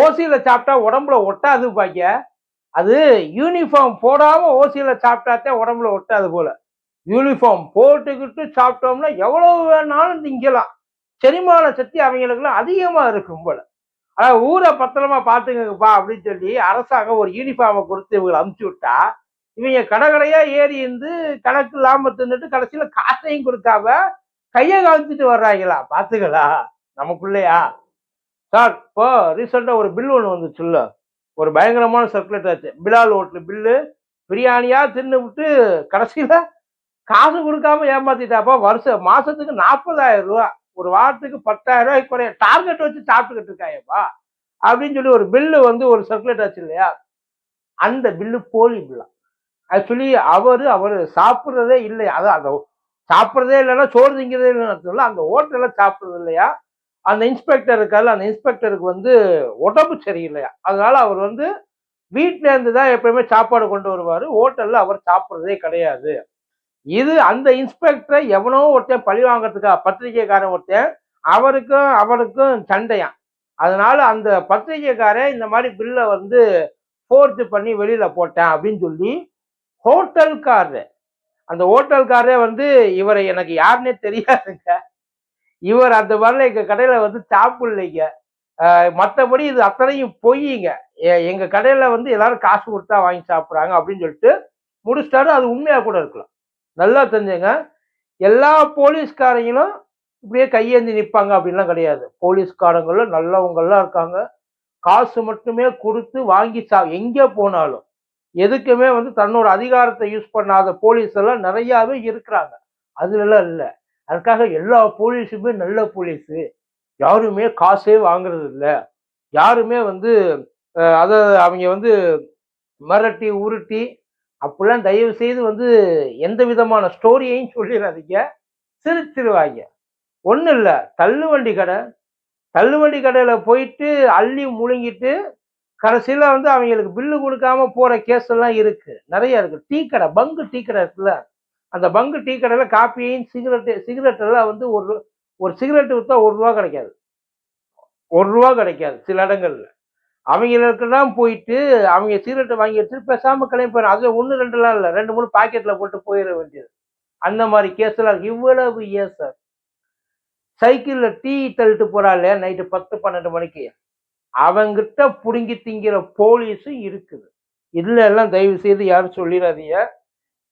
ஓசியில் சாப்பிட்டா உடம்புல ஒட்டாது பாக்க அது யூனிஃபார்ம் போடாமல் ஓசியில் சாப்பிட்டாத்தே உடம்புல ஒட்டாது போல. யூனிஃபார்ம் போட்டுக்கிட்டு சாப்பிட்டோம்னா எவ்வளவு வேணாலும் திங்கலாம். செரிமான சக்தி அவங்களுக்குலாம் அதிகமாக இருக்கும் போல. அதாவது ஊரை பத்திரமா பார்த்துங்கப்பா அப்படின்னு சொல்லி அரசாங்கம் ஒரு யூனிஃபார்மை கொடுத்து இவங்களை அமுச்சு விட்டா இவங்க கடகடையா ஏறி இருந்து கணக்கு இல்லாமல் தின்னுட்டு கடைசியில் காசையும் கொடுக்காம கையை காமிச்சிட்டு வர்றாங்களா? பாத்துங்களா நமக்குள்ளேயா? சார் இப்போ ரீசெண்டாக ஒரு பில் ஒன்று வந்துச்சுல்ல. ஒரு பயங்கரமான சர்க்குலேட் ஆச்சு. பிலால் ஓட்டில் பில்லு பிரியாணியாக தின்னு விட்டு கடைசியில் காசு கொடுக்காம ஏமாத்திட்டாப்பா வருஷம் மாதத்துக்கு நாற்பதாயிரம் ரூபா ஒரு வாரத்துக்கு பத்தாயிரம் ரூபாய்க்கு குறைய டார்கெட் வச்சு சாப்பிட்டுக்கிட்டு இருக்காயப்பா அப்படின்னு சொல்லி ஒரு பில்லு வந்து ஒரு சர்க்குலேட் ஆச்சு இல்லையா? அந்த பில்லு போலி பில்லா ஆக்சுவலி அவர் அவர் சாப்பிட்றதே இல்லை அதான் அந்த சாப்பிட்றதே இல்லைன்னா சோறு திங்கிறதே இல்லைன்னு சொல்ல அந்த ஹோட்டலில் சாப்பிட்றது இல்லையா? அந்த இன்ஸ்பெக்டர் இருக்கால அந்த இன்ஸ்பெக்டருக்கு வந்து உடம்பு சரியில்லையா? அதனால அவர் வந்து வீட்டிலேருந்து தான் எப்பயுமே சாப்பாடு கொண்டு வருவார். ஹோட்டலில் அவர் சாப்பிட்றதே கிடையாது. இது அந்த இன்ஸ்பெக்டரை எவனோ ஒருத்தன் பழி வாங்கிறதுக்கா பத்திரிகைக்காரன் ஒருத்தன் அவருக்கும் அவருக்கும் சண்டையான் அதனால அந்த பத்திரிகைக்காரன் இந்த மாதிரி பில்லை வந்து ஃபோர்த்து பண்ணி வெளியில் போட்டேன் அப்படின்னு சொல்லி ஹோட்டல்காரர் அந்த ஹோட்டல்காரே வந்து இவரை எனக்கு யாருன்னே தெரியாதுங்க. இவர் அந்த மாதிரிலாம் எங்கள் கடையில் வந்து சாப்பிடலைங்க மற்றபடி இது அத்தனையும் பொய்யுங்க எ- கடையில் வந்து எல்லாரும் காசு கொடுத்தா வாங்கி சாப்பிட்றாங்க அப்படின்னு சொல்லிட்டு முடிச்சிட்டாரு. அது உண்மையாக கூட இருக்கலாம். நல்லா தெரிஞ்சுங்க. எல்லா போலீஸ்காரங்களும் இப்படியே கையேந்தி நிற்பாங்க அப்படின்லாம் கிடையாது. போலீஸ்காரங்களும் நல்லவங்கள்லாம் இருக்காங்க. காசு மட்டுமே கொடுத்து வாங்கி சா எங்கே போனாலும். எதுக்குமே வந்து தன்னோட அதிகாரத்தை யூஸ் பண்ணாத போலீஸ் எல்லாம் நிறையாவே இருக்கிறாங்க. அதுலலாம் இல்லை. அதுக்காக எல்லா போலீஸுமே நல்ல போலீஸு. யாருமே காசே வாங்குறது இல்லை யாருமே வந்து அதை அவங்க வந்து மிரட்டி உருட்டி அப்படிலாம் தயவு செய்து வந்து எந்த விதமான ஸ்டோரியையும் சொல்லிடாதீங்க சிரிச்சிருவாங்க. ஒன்றும் இல்லை. தள்ளுவண்டி கடை. தள்ளுவண்டி கடையில் போயிட்டு அள்ளி முழுங்கிட்டு கடைசியில் வந்து அவங்களுக்கு பில்லு கொடுக்காம போகிற கேஸ் எல்லாம் இருக்குது நிறைய இருக்குது டீ கடை பங்கு டீ கடை இருக்குல்ல அந்த பங்கு டீ கடையில் காப்பியும் சிகரெட்டு சிகரெட் எல்லாம் வந்து ஒரு ஒரு சிகரெட்டு விற்றா ஒரு ரூபா கிடைக்காது. ஒரு ரூபா கிடைக்காது சில இடங்களில். அவங்களுக்கெல்லாம் போயிட்டு அவங்க சிகரெட்டை வாங்கி எடுத்துட்டு பேசாமல் கிளம்பி போயிடும் அது ஒன்று ரெண்டுலாம் இல்லை. ரெண்டு மூணு பாக்கெட்டில் போட்டு போயிட வேண்டியது. அந்த மாதிரி கேஸ் எல்லாம் இவ்வளவு ஏன் சார் சைக்கிளில் டீ தள்ளிட்டு போறா இல்லையா? நைட்டு பத்து பன்னெண்டு மணிக்கு. அவங்கிட்ட புடுங்கி திங்கிற போலீஸும் இருக்குது. இல்லை எல்லாம் தயவு செய்து யாரும் சொல்லிடாதீங்க.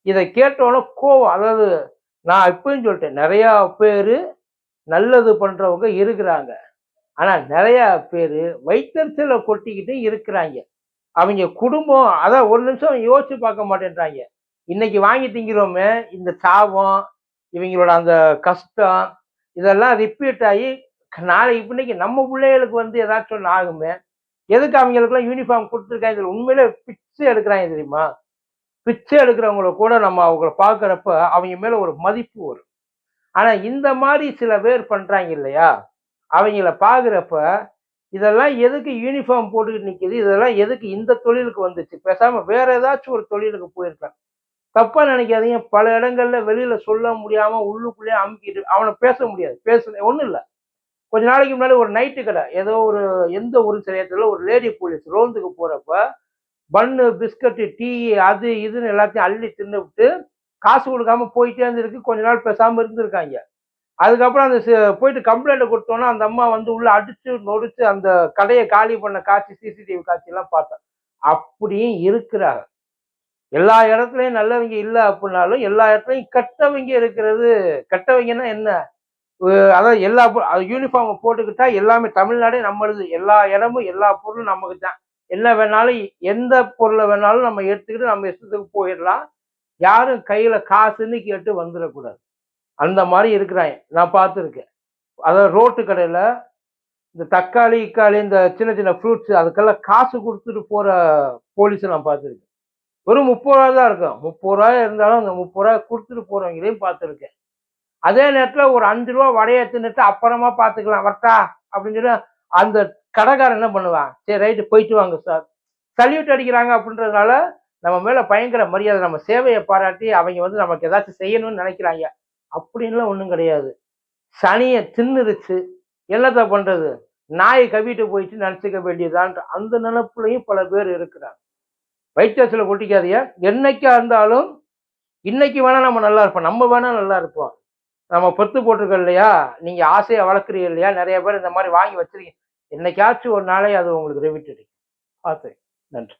இதை கேட்டோன்னே கோவம். அதாவது நான் இப்பயும் சொல்லிட்டேன். நிறையா பேர் நல்லது பண்ணுறவங்க இருக்கிறாங்க. ஆனால் நிறையா பேர் வைத்தறிச்சல கொட்டிக்கிட்டு இருக்கிறாங்க. அவங்க குடும்பம் அதான் ஒரு நிமிஷம் யோசிச்சு பார்க்க மாட்டேன்றாங்க. இன்னைக்கு வாங்கி திங்கிறோமே இந்த சாபம் இவங்களோட அந்த கஷ்டம் இதெல்லாம் ரிப்பீட் ஆகி நாளைக்கு இன்னைக்கு நம்ம பிள்ளைகளுக்கு வந்து ஏதாச்சும் ஒன்று ஆகுமே? எதுக்கு அவங்களுக்குலாம் யூனிஃபார்ம் கொடுத்துருக்காங்க? இதில் உண்மையிலே பிச்சை எடுக்கிறாங்க தெரியுமா? பிச்சை எடுக்கிறவங்கள கூட நம்ம அவங்கள பார்க்குறப்ப அவங்க மேலே ஒரு மதிப்பு வரும். ஆனால் இந்த மாதிரி சில பேர் பண்ணுறாங்க இல்லையா? அவங்கள பார்க்குறப்ப இதெல்லாம் எதுக்கு யூனிஃபார்ம் போட்டுக்கிட்டு நிற்கிது இதெல்லாம் எதுக்கு இந்த தொழிலுக்கு வந்துச்சு? பேசாமல் வேற ஏதாச்சும் ஒரு தொழிலுக்கு போயிருக்கலாம். தப்பா நினைக்காதீங்க. பல இடங்கள்ல வெளியில சொல்ல முடியாம உள்ளுக்குள்ளேயே அமுக்கிட்டு அவனை பேச முடியாது. பேச ஒன்றும் இல்லை. கொஞ்ச நாளைக்கு முன்னாடி ஒரு நைட்டு கடை. ஏதோ ஒரு எந்த ஒரு சிலையத்துல ஒரு லேடி போலீஸ் ரோந்துக்கு போறப்ப பன்னு பிஸ்கட்டு டீ அது இதுன்னு எல்லாத்தையும் அள்ளி தின்னுவிட்டு காசு கொடுக்காம போயிட்டே இருந்திருக்கு. கொஞ்ச நாள் பேசாம இருந்திருக்காங்க. அதுக்கப்புறம் அந்த போயிட்டு கம்ப்ளைண்ட் கொடுத்தோன்னா அந்த அம்மா வந்து உள்ள அடிச்சு நொடிச்சு அந்த கடையை காலி பண்ண காட்சி சிசிடிவி காட்சி எல்லாம் பார்த்தேன் அப்படியும் இருக்கிறாங்க. எல்லா இடத்துலயும் நல்லவங்க இல்லை அப்படின்னாலும் எல்லா இடத்துலயும் கெட்டவங்க இருக்கிறது கெட்டவங்கன்னா என்ன? அதான் அதாவது எல்லா யூனிஃபார்ம் போட்டுக்கிட்டா எல்லாமே தமிழ்நாடே நம்மளுது. எல்லா இடமும் எல்லா பொருளும் நமக்கு தான் என்ன வேணாலும் எந்த பொருளை வேணாலும் நம்ம எடுத்துக்கிட்டு நம்ம இஷ்டத்துக்கு போயிடலாம். யாரும் கையில் காசுன்னு கேட்டு வந்துடக்கூடாது. அந்த மாதிரி இருக்கிறாங்க. நான் பார்த்துருக்கேன். அதாவது ரோட்டு கடையில் இந்த தக்காளி இக்காளி இந்த சின்ன சின்ன ஃப்ரூட்ஸ் அதுக்கெல்லாம் காசு கொடுத்துட்டு போகிற போலீஸை நான் பார்த்துருக்கேன். வெறும் முப்பது ரூபா தான் இருக்கும். முப்பது ரூபா இருந்தாலும் அந்த முப்பது ரூபா கொடுத்துட்டு போகிறவங்களையும் பார்த்துருக்கேன். அதே நேரத்தில் ஒரு அஞ்சு ரூபா வடையை தின்னுட்டு அப்புறமா பார்த்துக்கலாம். வரட்டா அப்படின்னு சொல்லி அந்த கடைக்காரன் என்ன பண்ணுவான்? சரி ரைட்டு போயிட்டு வாங்க சார் சல்யூட் அடிக்கிறாங்க அப்படின்றதுனால நம்ம மேலே பயங்கர மரியாதை நம்ம சேவையை பாராட்டி அவங்க வந்து நமக்கு ஏதாச்சும் செய்யணும்னு நினைக்கிறாங்க. அப்படின்லாம் ஒன்றும் கிடையாது. சனியை தின்னுருச்சு. என்னத்தை பண்ணுறது நாய் கவிட்டு போயிட்டு நினச்சிக்க வேண்டியதான் அந்த நினப்புலையும் பல பேர் இருக்கிறாங்க. வைத்தியத்தில் கொட்டிக்காதீங்க. என்னைக்கா இருந்தாலும் இன்னைக்கு வேணால் நம்ம நல்லா இருப்போம். நம்ம வேணால் நல்லா இருப்போம். நம்ம பொத்து போட்டிருக்கோம் இல்லையா? நீங்கள் ஆசையை வளர்க்குறீங்க இல்லையா? நிறைய பேர் இந்த மாதிரி வாங்கி வச்சிருக்கீங்க. என்னைக்காச்சும் ஒரு நாளே அது உங்களுக்கு ரெவிட் அடிக்கும். பார்த்து நன்றி.